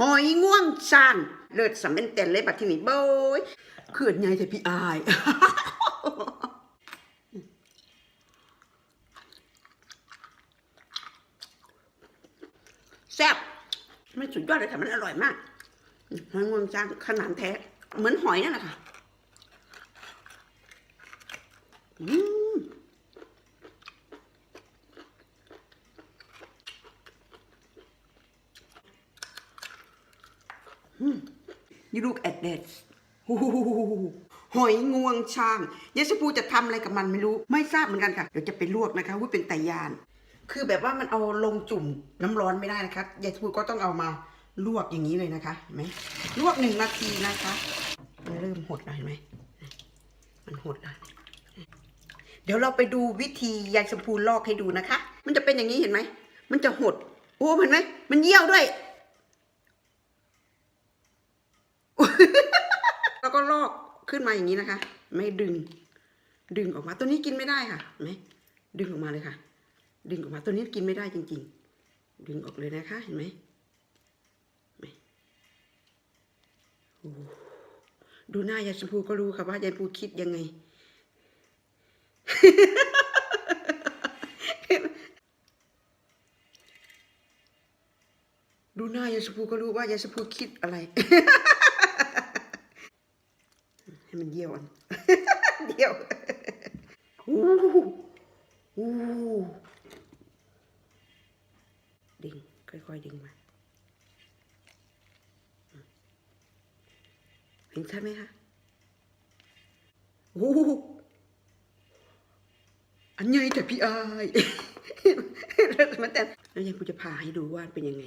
หอยง่วงชานเลิศสำเป็นเต็นเลยบัดที่นี่โบยเขื่อนไงแต่พี่อายแซ่บไม่สุดยอดเลยค่ะมันอร่อยมากหอยงวงจานขนาดแท้ เหมือนหอยนั่นแหละค่ะ อืม You look at that หหอยงวงช้างยายชมพูจะทำอะไรกับมันไม่รู้ ไม่ทราบเหมือนกันค่ะ เดี๋ยวจะไปลวกนะคะว่าเป็นไตยาน คือแบบว่ามันเอาลงจุ่มน้ำร้อนไม่ได้นะคะยายชมพูก็ต้องเอามาลวกอย่างนี้เลยนะคะเห็นไหมลวกหนึ่งนาทีนะคะมันเริ่มหดแล้วเห็นไหมมันหดแล้วเดี๋ยวเราไปดูวิธียายชมพูลอกให้ดูนะคะ มันจะเป็นอย่างนี้เห็นไหมมันจะหด โอ้เห็นไหมมันเยี่ยวด้วย แล้วก็ลอกขึ้นมาอย่างนี้นะคะ ไม่ดึง ดึงออกมาตัวนี้กินไม่ได้ค่ะเห็นไหมดึงออกมาเลยค่ะ ดึงออกมาตัวนี้กินไม่ได้จริง ๆ ดึงออกเลยนะคะ เห็นไหมดูหน้ายายชมพูก็รู้ค่ะว่ายายชมพูคิดยังไง ดูหน้ายายชมพูก็รู้ว่ายายชมพูคิดอะไร มันเยี่ยวเยี่ยวอู้อู้ดึงค่อยๆดึงมา เห็นใช่ไหมคะโอ้อันใหญ่แต่พี่อายแล้วมันแต่แล้วยังกูจะพาให้ดูว่าเป็นยังไง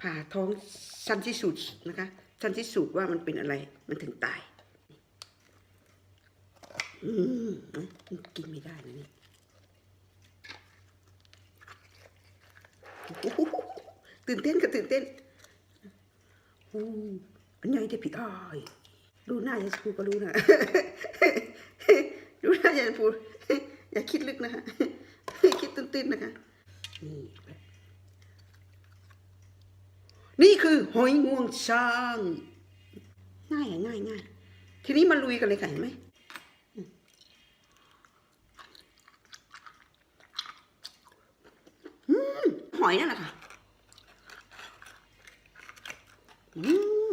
ผ่าท้องสั้นที่สุดนะคะ สั้นที่สุดว่ามันเป็นอะไร มันถึงตาย อืมกินไม่ได้นะนี่ตื่นเต้นกับตื่นเต้นอู้อันใหญ่แต่พี่อ้ายดูหน้ายายพูก็รู้นะ ดูหน้ายายพูอย่าคิดลึกนะคะคิดตื้นๆนะคะ นี่นี่คือหอยงวงช้าง ง่ายง่ายง่ายทีนี้มาลุยกันเลยค่ะเห็นไหมอืมอืม หอยนั่นแหละค่ะอืม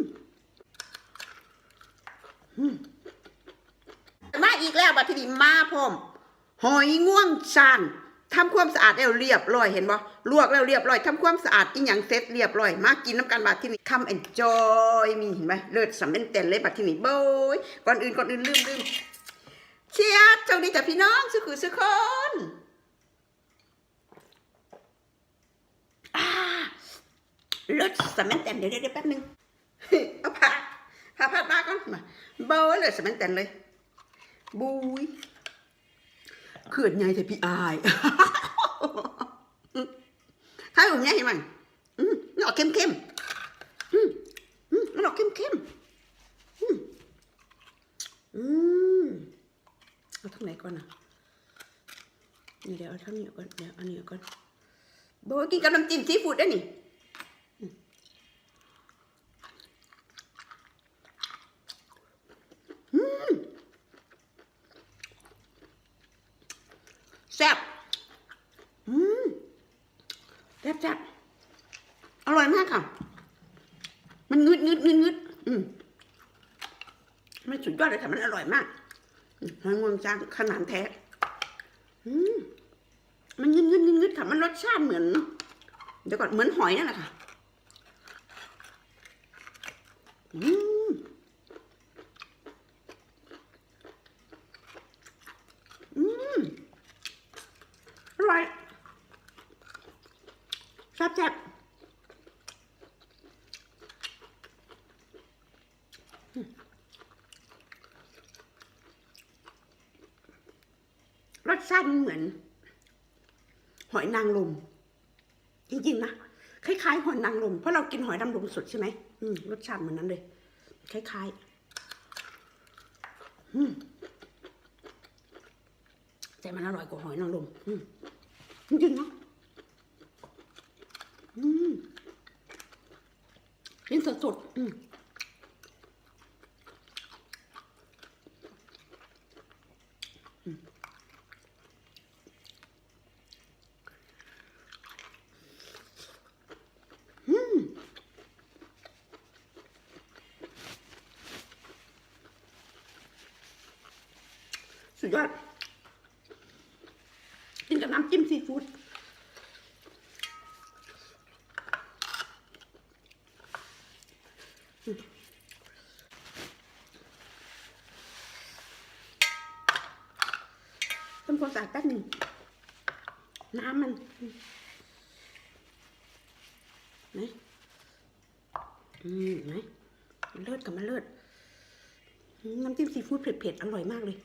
อืมมาอีกแล้วบัดทีนี้มาพร้อมหอยง่วงช้างทำความสะอาดแล้วเรียบร้อยเห็นบ่ลวกแล้วเรียบร้อยทำความสะอาดอีหยังเสร็จเรียบร้อย มากินน้ำกันบัดที่นี่คำ enjoy มีเห็นไหมเลิศสำเป็นเต็นเลยบัดที่นี่โบยก่อนอื่นก่อนอื่นลืมลืมเชียร์เจ้าดีจ้ะพี่น้องสุขุสุขคนอ่า เลิศสำเปนเต็นเดี๋ยวเดี๋ยวแป๊บนึงเอาผ้าผ้าผ้าตาก่อนมาโบยเลิศสำเปนเต็นเลย บุยเขื่อนไงแต่พี่อายถ้าอยู่เนี้ยเห็นมันอืมมันออกเข้มเข้มอืมอืมมันออกเข้มเข้มอืมอืมเอาทางไหนก่อนนะนี่เดี๋ยวเอาทางนี้ก่อนเดี๋ยวอันนี้ก่อนบอกว่ากินกับน้ำจิ้มซีฟู้ดได้นี่อืมอืม แซ่บอืมแซ่บแซ่บอร่อยมากค่ะ มันงึดงึดงึดงึดอืมมันสุดยอดเลยค่ะ มันอร่อยมากมหอยงวงจานขนาดแท้อืมมันงึดงึดงึดงึดค่ะ มันรสชาติเหมือน เดี๋ยวก่อนเหมือนหอยนั่นแหละค่ะ อืม อืม อร่อยแซ่บแซ่บอืม รสชาติมันเหมือน หอยนางรมจริงๆนะคล้ายๆหอยนางรมเพราะเรากินหอยนางรมสดใช่ไหมอืมรสชาติเหมือนนั้นเลย คล้ายๆอืมแต่มันอร่อยกว่าหอยนางรมอืมจริงๆนะอืมกินสดๆอืมอืมอืม สุดยอดกินกับน้ำจิ้มซีฟู้ดทำความสะอาดแป๊บหนึ่งน้ำมันไหนอืมไหนมันเลิศกับมันเลิศอืมน้ำจิ้มซีฟู้ดเผ็ดๆ อร่อยมากเลย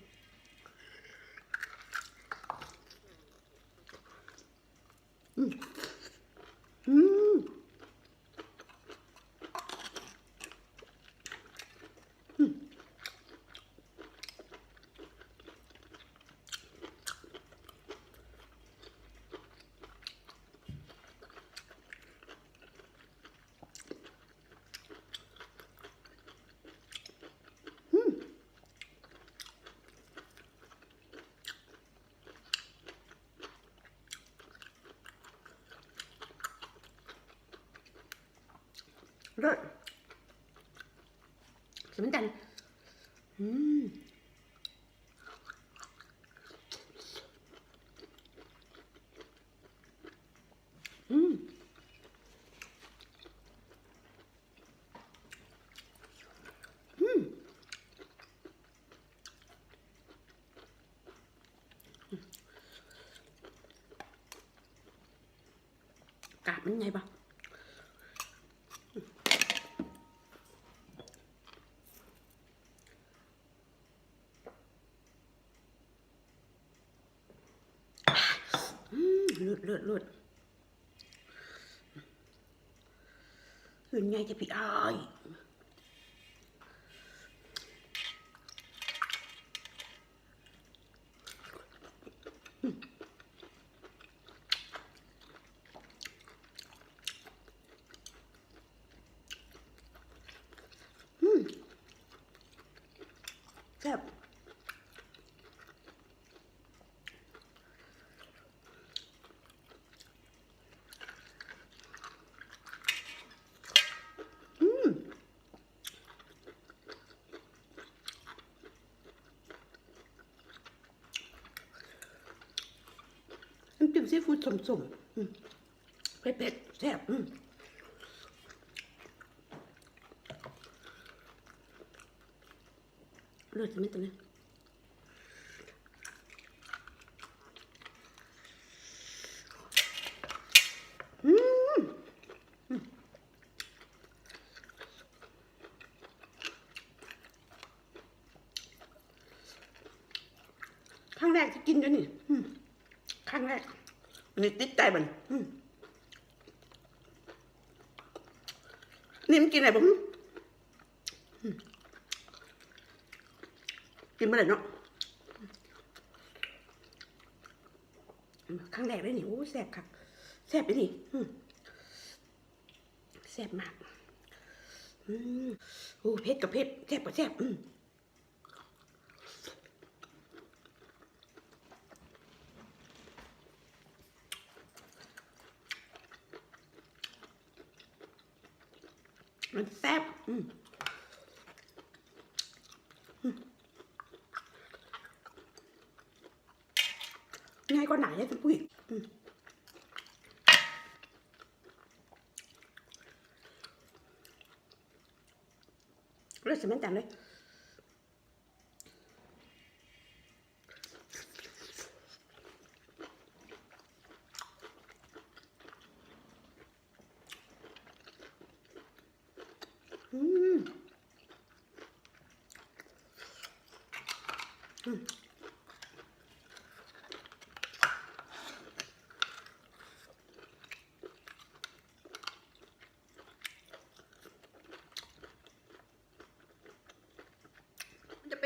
อืมอืมอืม เลิศสเหมือนกันอืมอืมอืมกาบมันไงบ้าง อืมเลือดเลือดเลือดคืนไงจะพี่อ้อยอืมแซ่บ น้ำจิ้ม ซีฟู้ดสมๆมเผ็ดๆแซ่บเลือดจะไม่ตัวนี้อืมอืมครั้งแรกที่กินด้วยนี่อืม ครั้งแรกมั นี่ติดใจมันนี่มันกินอะไรบ้างอืมกินมื่อไหร่เนาะอืมครั้งแรกเลยนี่โอ้แซ่บครับแซ่บไปหนี่อืมแซ่บมาก อืมโอ้เผ็ดกับเผ็ดแซ่บกับแซ่บอืม มันแซ่บอืมอืม ง่ายกว่าไหนเลยคุณปุ้ยอืมเลือดสมันจันเลย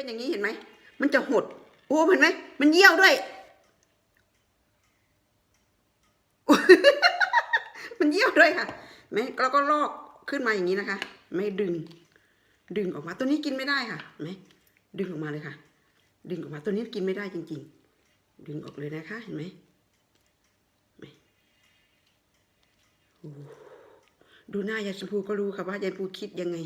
เป็นอย่างนี้เห็นไหม มันจะหด โอ้เห็นไหม มันเยี่ยวด้วย มันเยี่ยวด้วยค่ะแม่แล้วก็ลอกขึ้นมาอย่างนี้นะคะ ไม่ดึง ดึงออกมา ตัวนี้กินไม่ได้ค่ะไหมดึงออกมาเลยค่ะ ดึงออกมา ตัวนี้กินไม่ได้จริง ๆ ดึงออกเลยนะคะ เห็นไหมดูหน้ายายชมพูก็รู้ค่ะว่ายายชมพูคิดยังไง